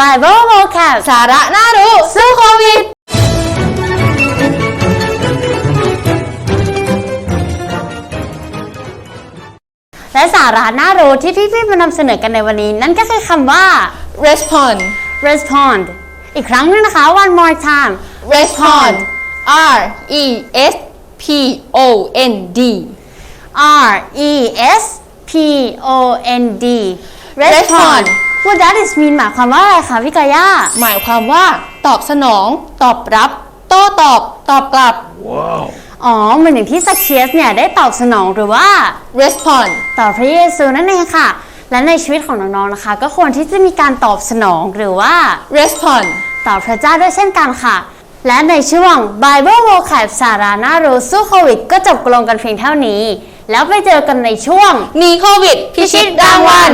Bible Vocab สาระน่ารู้ สู้โควิด และสาระน่ารู้ที่พี่ๆมานำเสนอกันในวันนี้ นั่นก็คือคำว่า respond respond อีกครั้งหนึงนะคะ one more time respond R E S P O N D R E S P O N D Respond What does this mean หมายความว่าอะไรคะพี่กาย่า หมายความว่า ตอบสนอง ตอบรับ โต้ตอบ ตอบกลับ อ๋อเหมือนอย่างที่ซักเคียสเนี่ยได้ตอบสนองหรือว่า respond ต่อพระเยซูนั่นเองค่ะ และในชีวิตของน้องๆนะคะ ก็ควรที่จะมีการตอบสนองหรือว่า respond ต่อพระเจ้าด้วยเช่นกันค่ะ และในช่วง Bible Vocab สาราน่ารู้สู้โควิด ก็จบลงกันเพียงเท่านี้ แล้วไปเจอกันในช่วงหนีโควิดพิชิตรางวัล